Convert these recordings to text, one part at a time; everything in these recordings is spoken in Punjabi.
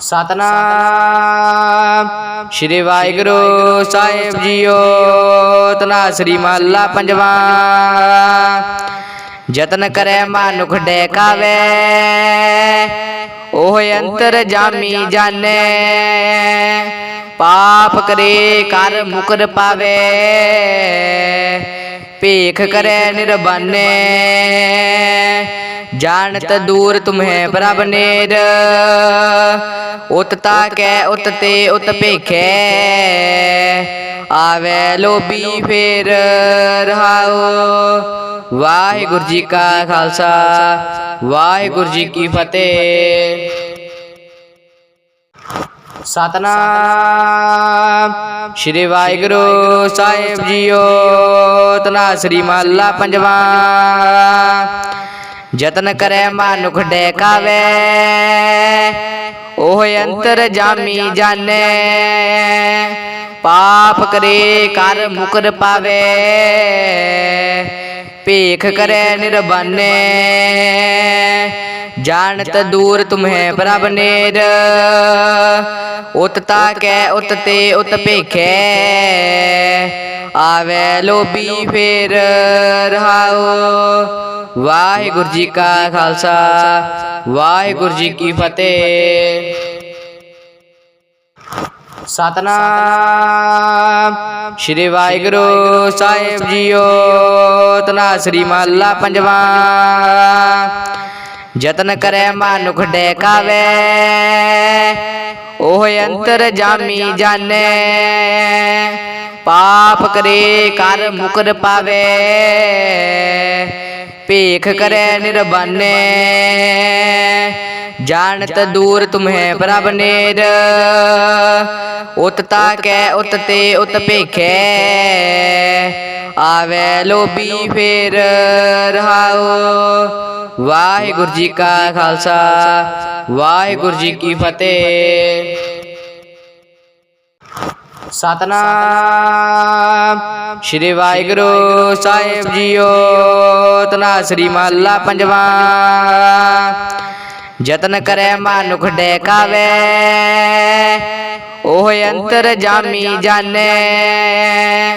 ਸਤਨਾਮ। ਸ਼੍ਰੀ ਵਾਹਿਗੁਰੂ ਸਾਹਿਬ ਜੀਓ, ਤਨਾ ਸ੍ਰੀ ਮਹੱਲਾ ਪੰਜਵਾਂ। ਯਤਨ ਕਰੈ ਮਨੁਖ ਡੇਕਾਵੇ, ਉਹ ਅੰਤਰ ਜਾਮੀ ਜਾਣੈ। ਪਾਪ ਕਰੇ, ਕਰ ਮੁਕਰ ਪਾਵੇ। ਭੇਖ ਕਰੈ, ਨਿਰਬਾਨੇ। ਜਾਣਤ ਦੂਰ ਤੁਮਹਿ ਪ੍ਰਭ ਨੇਰ। ਉਤ ਤਾ ਕੈ ਉਤ ਤੇ ਵਾਹਿਗੁਰੂ ਜੀ ਕਾ ਖਾਲਸਾ। ਵਾਹਿਗੁਰੂ ਜੀ ਕੀ ਫਤਿਹ। ਸਤਨਾਮ। ਸ਼੍ਰੀ ਵਾਹਿਗੁਰੂ ਸਾਹਿਬ ਜੀਓ। ਤਨਾ ਸ੍ਰੀ ਮਹੱਲਾ ਪੰਜਵਾਂ। ਯਤਨ ਕਰੈ ਮਨੁਖ ਡੇਕਾਵੇ। ਉਹ ਅੰਤਰ ਜਾਮੀ ਜਾਣੈ। ਪਾਪ ਕਰੇ, ਕਰ ਮੁਕਰ ਪਾਵੇ। ਭੇਖ ਕਰੈ ਨਿਰਬਾਨੇ ਜਾਣਤ ਦੂਰ ਤੁਮਹਿ ਪ੍ਰਭ ਨੇਰ। ਉਤ ਤਾ ਉਤ ਤੇ ਉਤ ਭੇਖੈ। ਆਵੇ ਲੋਭੀ ਫੇਰ ਰਹਾਉ ਵਾਹਿਗੁਰੂ ਜੀ ਕਾ ਖਾਲਸਾ, ਵਾਹਿਗੁਰੂ ਜੀ ਕੀ ਫਤਿਹ। ਸਤਨਾਮ ਸ਼੍ਰੀ ਵਾਹਿਗੁਰੂ ਸਾਹਿਬ ਜੀਓ, ਤਨਾ ਸ੍ਰੀ ਮਹੱਲਾ ਪੰਜਵਾਂ। ਯਤਨ ਕਰੈ ਮਨੁਖ ਡੇਕਾਵੇ, ਉਹ ਅੰਤਰ ਜਾਮੀ ਜਾਣੇ। ਪਾਪ ਕਰੇ, ਕਰ ਮੁਕਰ ਪਾਵੇ। ਭੇਖ ਕਰੈ ਨਿਰਬਾਨੇ। ਜਾਣਤ ਦੂਰ ਤੁਮਹਿ ਪ੍ਰਭ ਨੇਰ। ਉਤ ਤਾ ਕੈ ਉਤ ਤੇ ਉਤ ਭੇਖੈ। ਆਵੇ ਲੋਭੀ ਫੇਰ ਰਹਾਉ ਵਾਹਿਗੁਰੂ ਜੀ ਕਾ ਖਾਲਸਾ। ਵਾਹਿਗੁਰੂ ਜੀ ਕੀ ਫਤਿਹ। ਸਤਨਾਮ। ਸ਼੍ਰੀ ਵਾਹਿਗੁਰੂ ਸਾਹਿਬ ਜੀਓ, ਤਨਾ ਸ੍ਰੀ ਮਹੱਲਾ ਪੰਜਵਾਂ। ਯਤਨ ਕਰੈ ਮਨੁਖ ਡੇਕਾਵੇ, ਉਹ ਅੰਤਰ ਜਾਮੀ ਜਾਣੈ।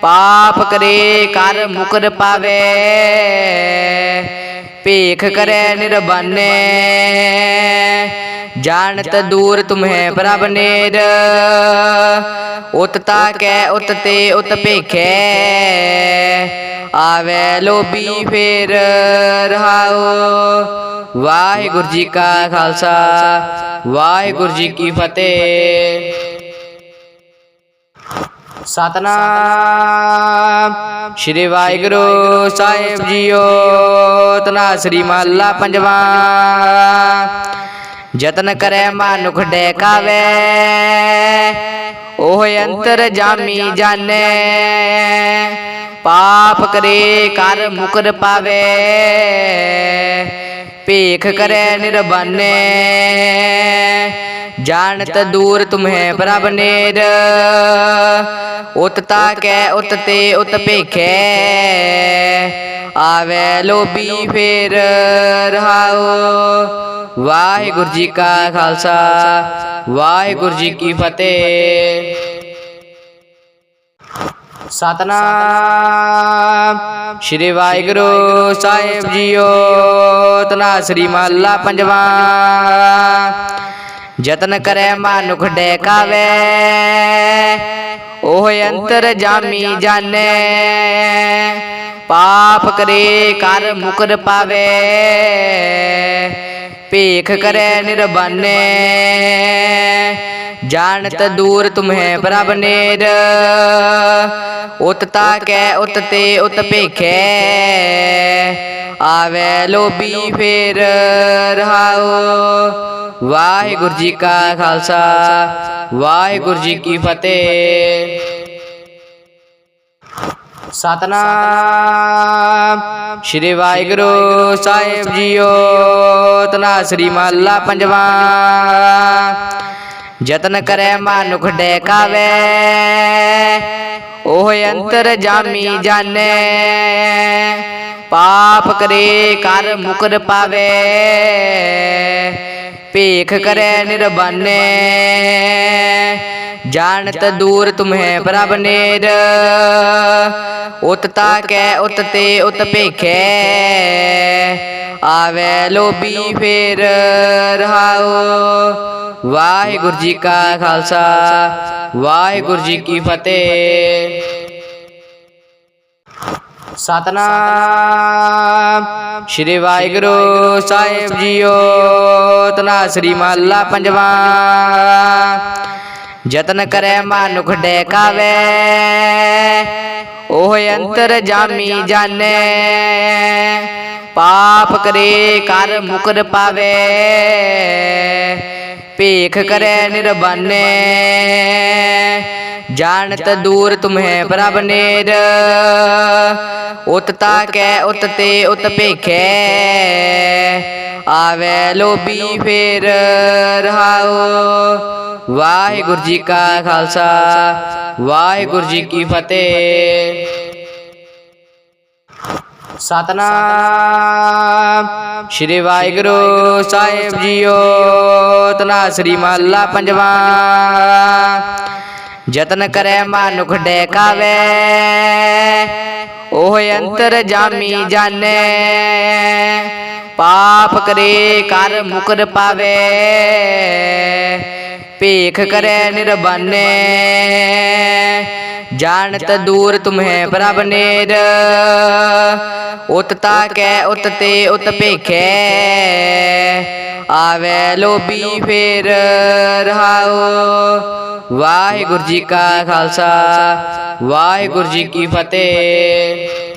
ਪਾਪ ਕਰੇ, ਕਰ ਮੁਕਰ ਪਾਵੇ। ਭੇਖ ਕਰੈ ਨਿਰਬਾਨੇ ਜਾਣਤ ਦੂਰ ਤੁਮਹਿ ਪ੍ਰਭ ਨੇਰ। ਉਤ ਤਾ ਕੈ ਉਤ ਤੇ ਉਤ ਭੇਖੈ ਆਵੇ ਲੋਭੀ ਫੇਰ ਰਹਾਉ ਵਾਹਿਗੁਰੂ ਜੀ ਕਾ ਖਾਲਸਾ। ਵਾਹਿਗੁਰੂ ਜੀ ਕੀ ਫਤਿਹ। ਸਤਨਾਮ। ਸ਼੍ਰੀ ਵਾਹਿਗੁਰੂ ਸਾਹਿਬ ਜੀਓ। ਤਨਾ ਸ੍ਰੀ ਮਹੱਲਾ ਪੰਜਵਾਂ। ਯਤਨ ਕਰੈ ਮਨੁਖ ਡੇਕਾਵੇ ਉਹ ਅੰਤਰ ਜਾਮੀ ਜਾਣੈ। ਪਾਪ ਕਰੇ ਕਰ ਮੁਕਰ ਪਾਵੇ। ਭੇਖ ਕਰੈ ਨਿਰਬਾਨੇ ਜਾਣਤ ਦੂਰ ਤੁਮਹਿ ਪ੍ਰਭ ਨੇਰ। ਉਤ ਤਾ ਕੈ ਉਤ ਤੇ ਉਤ ਭੇਖੈ। ਆਵੇ ਲੋਭੀ ਫੇਰ ਰਹਾਉ ਵਾਹਿਗੁਰੂ ਜੀ ਕਾ ਖਾਲਸਾ। ਵਾਹਿਗੁਰੂ ਜੀ ਕੀ ਫਤਿਹ। ਸਤਨਾਮ। ਸ਼੍ਰੀ ਵਾਹਿਗੁਰੂ ਸਾਹਿਬ ਜੀਓ। ਤਨਾ ਸ੍ਰੀ ਮਹੱਲਾ ਪੰਜਵਾਂ। ਯਤਨ ਕਰੈ ਮਾਨੁਖ ਡੇਕਾਵੇ। ਉਹ ਅੰਤਰ ਜਾਮੀ ਜਾਣੈ। ਪਾਪ ਕਰੇ, ਕਰ ਮੁਕਰ ਪਾਵੇ। ਭੇਖ ਕਰੈ ਨਿਰਬਾਨੇ। ਜਾਣਤ ਦੂਰ ਤੁਮਹਿ ਪ੍ਰਭ ਨੇਰ। ਉਤ ਤਾ ਉਤ ਤੇ ਉਤ ਭੇਖੈ। ਆਵੇ ਲੋਭੀ ਫੇਰ ਰਹਾਉ ਵਾਹਿਗੁਰੂ ਜੀ ਕਾ ਖਾਲਸਾ। ਵਾਹਿਗੁਰੂ ਜੀ ਕੀ ਫਤਿਹ। ਸਤਨਾਮ। ਸ਼੍ਰੀ ਵਾਹਿਗੁਰੂ ਸਾਹਿਬ ਜੀਓ। ਤਨਾ ਸ੍ਰੀ ਮਹੱਲਾ ਪੰਜਵਾਂ। ਯਤਨ ਕਰੈ ਮਨੁਖ ਡੇਕਾਵੇ। ਉਹ ਅੰਤਰ ਜਾਮੀ ਜਾਣੈ। ਪਾਪ ਕਰੇ ਕਰ ਮੁਕਰ ਪਾਵੇ। ਭੇਖ ਕਰੈ ਨਿਰਬਾਨੇ। ਜਾਣਤ ਦੂਰ ਤੁਮਹਿ ਪ੍ਰਭ ਨੇਰ। ਉਤ ਤਾ ਕੈ ਉਤ ਤੇ ਉਤ ਭੇਖੈ। ਆਵੇ ਲੋਭੀ ਫੇਰ ਰਹਾਉ ਵਾਹਿਗੁਰੂ ਜੀ ਕਾ ਖਾਲਸਾ। ਵਾਹਿਗੁਰੂ ਜੀ ਕੀ ਫਤਿਹ। ਸਤਨਾਮ। ਸ਼੍ਰੀ ਵਾਹਿਗੁਰੂ ਸਾਹਿਬ ਜੀਓ, ਤਨਾ ਸ੍ਰੀ ਮਹੱਲਾ ਪੰਜਵਾ। ਯਤਨ ਕਰੈ ਮਾਨੁਖ ਡੈਕਾਵੇ, ਉਹ ਅੰਤਰ ਜਾਮੀ ਜਾਣੇ। ਪਾਪ ਕਰੇ ਕਰ ਮੁਕਰ ਪਾਵੇ। ਭੇਖ ਕਰੈ ਨਿਰਬਾਨੇ। ਜਾਣਤ ਦੂਰ ਤੁਮਹਿ ਪ੍ਰਭ ਨੇਰ। ਉਤ ਤਾ ਕੈ ਉਤ ਤੇ ਉਤ ਭੇਖੈ। ਆਵੇ ਲੋਭੀ ਫੇਰ ਰਹਾਉ ਵਾਹਿਗੁਰੂ ਜੀ ਕਾ ਖਾਲਸਾ। ਵਾਹਿਗੁਰੂ ਜੀ ਕੀ ਫਤਿਹ। ਸਤਨਾਮ। ਸ਼੍ਰੀ ਵਾਹਿਗੁਰੂ ਸਾਹਿਬ ਜੀਓ, ਤਨਾ ਸ੍ਰੀ ਮਹੱਲਾ ਪੰਜਵਾ। ਯਤਨ ਕਰੈ ਮਾਨੁਖ ਡੈਕਾਵੇ, ਉਹ ਅੰਤਰ ਜਾਮੀ ਜਾਣੈ। ਪਾਪ ਕਰੇ ਕਰ ਮੁਕਰ ਪਾਵੇ, ਭੇਖ ਕਰੈ ਨਿਰਬਾਨੇ ਨੇਰ। ਉਤ ਤਾ ਕੈ ਉਤ ਤੇ ਉਤ ਭੇਖੈ। ਆਵੇ ਲੋਭੀ ਫੇਰ ਵਾਹਿਗੁਰੂ ਜੀ ਕਾ ਖਾਲਸਾ ਵਾਹਿਗੁਰੂ ਜੀ ਕੀ ਫਤਿਹ।